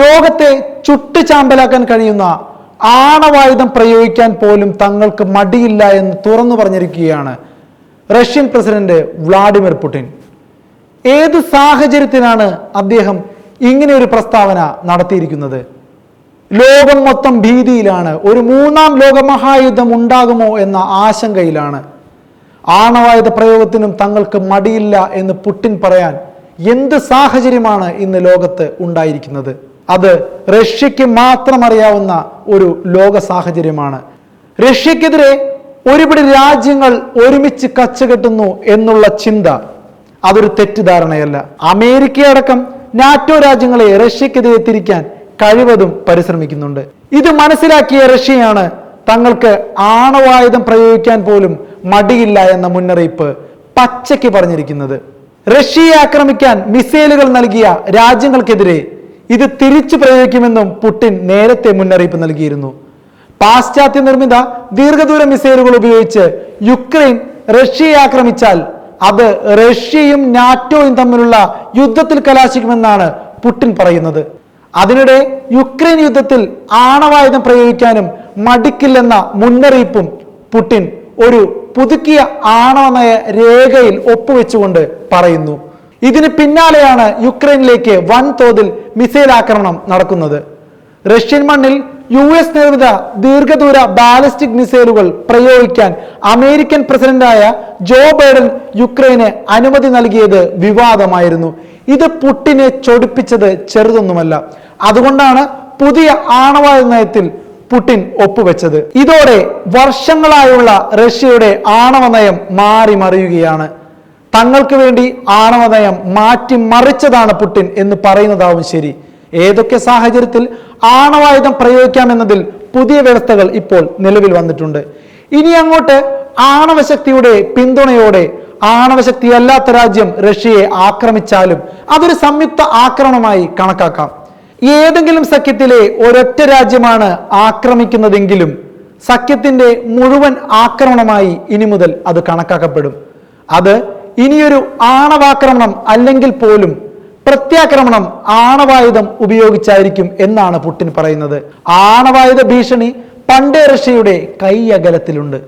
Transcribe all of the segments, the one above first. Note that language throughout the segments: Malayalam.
ലോകത്തെ ചുട്ടുചാമ്പലാക്കാൻ കഴിയുന്ന ആണവായുധം പ്രയോഗിക്കാൻ പോലും തങ്ങൾക്ക് മടിയില്ല എന്ന് തുറന്നു പറഞ്ഞിരിക്കുകയാണ് റഷ്യൻ പ്രസിഡന്റ് വ്ളാഡിമിർ പുടിൻ. ഏത് സാഹചര്യത്തിനാണ് അദ്ദേഹം ഇങ്ങനെ ഒരു പ്രസ്താവന നടത്തിയിരിക്കുന്നത്? ലോകം മൊത്തം ഭീതിയിലാണ്. ഒരു മൂന്നാം ലോകമഹായുദ്ധം ഉണ്ടാകുമോ എന്ന ആശങ്കയിലാണ്. ആണവായുധ പ്രയോഗത്തിനും തങ്ങൾക്ക് മടിയില്ല എന്ന് പുടിൻ പറയാൻ എന്ത് സാഹചര്യമാണ് ഇന്ന് ലോകത്ത് ഉണ്ടായിരിക്കുന്നത്? അത് റഷ്യക്ക് മാത്രം അറിയാവുന്ന ഒരു ലോക സാഹചര്യമാണ്. റഷ്യക്കെതിരെ ഒരുപിടി രാജ്യങ്ങൾ ഒരുമിച്ച് കച്ചകെട്ടുന്നു എന്നുള്ള ചിന്ത അതൊരു തെറ്റിദ്ധാരണയല്ല. അമേരിക്കയടക്കം നാറ്റോ രാജ്യങ്ങളെ റഷ്യക്കെതിരെ തിരിക്കാൻ കഴിവതും പരിശ്രമിക്കുന്നുണ്ട്. ഇത് മനസ്സിലാക്കിയ റഷ്യയാണ് തങ്ങൾക്ക് ആണവായുധം പ്രയോഗിക്കാൻ പോലും മടിയില്ല എന്ന മുന്നറിയിപ്പ് പച്ചയ്ക്ക് പറഞ്ഞിരിക്കുന്നത്. റഷ്യയെ ആക്രമിക്കാൻ മിസൈലുകൾ നൽകിയ രാജ്യങ്ങൾക്കെതിരെ ഇത് തിരിച്ചു പ്രയോഗിക്കുമെന്നും പുടിൻ നേരത്തെ മുന്നറിയിപ്പ് നൽകിയിരുന്നു. പാശ്ചാത്യ നിർമ്മിത ദീർഘദൂര മിസൈലുകൾ ഉപയോഗിച്ച് യുക്രൈൻ റഷ്യയെ ആക്രമിച്ചാൽ അത് റഷ്യയും നാറ്റോയും തമ്മിലുള്ള യുദ്ധത്തിൽ കലാശിക്കുമെന്നാണ് പുടിൻ പറയുന്നത്. അതിനിടെ യുക്രൈൻ യുദ്ധത്തിൽ ആണവായുധം പ്രയോഗിക്കാനും മടിക്കില്ലെന്ന മുന്നറിയിപ്പും പുടിൻ ഒരു പുതുക്കിയ ആണവ നയ രേഖയിൽ ഒപ്പുവെച്ചുകൊണ്ട് പറയുന്നു. ഇതിന് പിന്നാലെയാണ് യുക്രൈനിലേക്ക് വൻതോതിൽ മിസൈൽ ആക്രമണം നടക്കുന്നത്. റഷ്യൻ മണ്ണിൽ യു എസ് നിർമ്മിത ദീർഘദൂര ബാലിസ്റ്റിക് മിസൈലുകൾ പ്രയോഗിക്കാൻ അമേരിക്കൻ പ്രസിഡന്റായ ജോ ബൈഡൻ യുക്രൈന് അനുമതി നൽകിയത് വിവാദമായിരുന്നു. ഇത് പുട്ടിനെ ചൊടിപ്പിച്ചത് ചെറുതൊന്നുമല്ല. അതുകൊണ്ടാണ് പുതിയ ആണവായുധ നയത്തിൽ പുടിൻ ഒപ്പുവെച്ചത്. ഇതോടെ വർഷങ്ങളായുള്ള റഷ്യയുടെ ആണവ നയം മാറി മറിയുകയാണ് തങ്ങൾക്ക് വേണ്ടി ആണവ നയം മാറ്റി മറിച്ചതാണ് പുടിൻ എന്ന് പറയുന്നതാവും ശരി. ഏതൊക്കെ സാഹചര്യത്തിൽ ആണവായുധം പ്രയോഗിക്കാമെന്നതിൽ പുതിയ വ്യവസ്ഥകൾ ഇപ്പോൾ നിലവിൽ വന്നിട്ടുണ്ട്. ഇനി അങ്ങോട്ട് ആണവശക്തിയുടെ പിന്തുണയോടെ ആണവശക്തി അല്ലാത്ത രാജ്യം റഷ്യയെ ആക്രമിച്ചാലും അതൊരു സംയുക്ത ആക്രമണമായി കണക്കാക്കാം. ഏതെങ്കിലും സഖ്യത്തിലെ ഒരൊറ്റ രാജ്യമാണ് ആക്രമിക്കുന്നതെങ്കിലും സഖ്യത്തിന്റെ മുഴുവൻ ആക്രമണമായി ഇനി മുതൽ അത് കണക്കാക്കപ്പെടും. അത് ഇനിയൊരു ആണവാക്രമണം അല്ലെങ്കിൽ പോലും പ്രത്യാക്രമണം ആണവായുധം ഉപയോഗിച്ചായിരിക്കും എന്നാണ് പുടിൻ പറയുന്നത്. ആണവായുധ ഭീഷണി പണ്ടേ റഷ്യയുടെ കൈയകലത്തിലുണ്ട്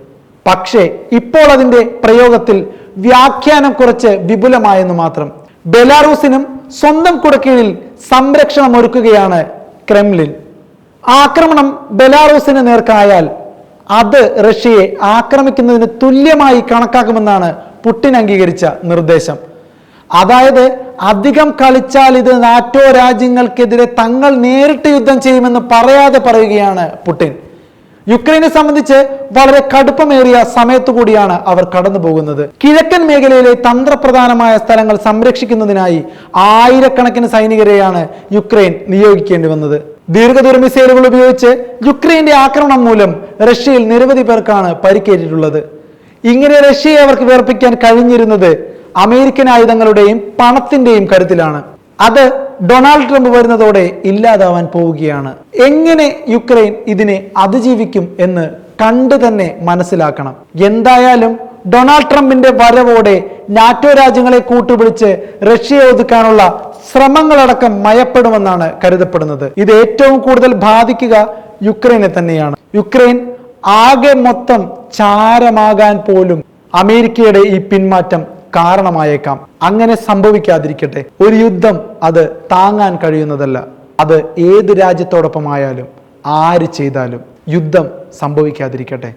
പക്ഷേ ഇപ്പോൾ അതിന്റെ പ്രയോഗത്തിൽ വ്യാഖ്യാനം കുറച്ച് വിപുലമായെന്ന് മാത്രം. ബെലാറൂസിനും സ്വന്തം കുടക്കീഴിൽ സംരക്ഷണം ഒരുക്കുകയാണ് ക്രെംലിൻ. ആക്രമണം ബെലാറൂസിന് നേർക്കായാൽ അത് റഷ്യയെ ആക്രമിക്കുന്നതിന് തുല്യമായി കണക്കാക്കുമെന്നാണ് പുടിൻ അംഗീകരിച്ച നിർദ്ദേശം. അതായത് അധികം കളിച്ചാൽ ഇത് നാറ്റോ രാജ്യങ്ങൾക്കെതിരെ തങ്ങൾ നേരിട്ട് യുദ്ധം ചെയ്യുമെന്ന് പറയാതെ പറയുകയാണ് പുടിൻ യുക്രൈനെ സംബന്ധിച്ച് വളരെ കടുപ്പമേറിയ സമയത്തു കൂടിയാണ് അവർ കടന്നു പോകുന്നത്. കിഴക്കൻ മേഖലയിലെ തന്ത്രപ്രധാനമായ സ്ഥലങ്ങൾ സംരക്ഷിക്കുന്നതിനായി ആയിരക്കണക്കിന് സൈനികരെയാണ് യുക്രൈൻ നിയോഗിക്കേണ്ടി വന്നത്. ദീർഘദൂര മിസൈലുകൾ ഉപയോഗിച്ച് യുക്രൈന്റെ ആക്രമണം മൂലം റഷ്യയിൽ നിരവധി പേർക്കാണ് പരിക്കേറ്റിട്ടുള്ളത്. ഇങ്ങനെ റഷ്യയെ അവർക്ക് വേർപ്പിക്കാൻ കഴിഞ്ഞിരുന്നത് അമേരിക്കൻ ആയുധങ്ങളുടെയും പണത്തിന്റെയും കരുത്തിലാണ്. അത് ഡൊണാൾഡ് ട്രംപ് വരുന്നതോടെ ഇല്ലാതാവാൻ പോവുകയാണ്. എങ്ങനെ യുക്രൈൻ ഇതിനെ അതിജീവിക്കും എന്ന് കണ്ടു തന്നെ മനസ്സിലാക്കണം. എന്തായാലും ഡൊണാൾഡ് ട്രംപിന്റെ വരവോടെ നാറ്റോ രാജ്യങ്ങളെ കൂട്ടുപിടിച്ച് റഷ്യയെ ഒതുക്കാനുള്ള ശ്രമങ്ങളടക്കം മയപ്പെടുമെന്നാണ് കരുതപ്പെടുന്നത്. ഇത് ഏറ്റവും കൂടുതൽ ബാധിക്കുക യുക്രൈനെ തന്നെയാണ്. യുക്രൈൻ ആകെ മൊത്തം ചാരമാകാൻ പോലും അമേരിക്കയുടെ ഈ പിന്മാറ്റം കാരണമായേക്കാം. അങ്ങനെ സംഭവിക്കാതിരിക്കട്ടെ. ഒരു യുദ്ധം അത് താങ്ങാൻ കഴിയുന്നതല്ല. അത് ഏത് രാജ്യത്തോടൊപ്പമായാലും ആര് ചെയ്താലും യുദ്ധം സംഭവിക്കാതിരിക്കട്ടെ.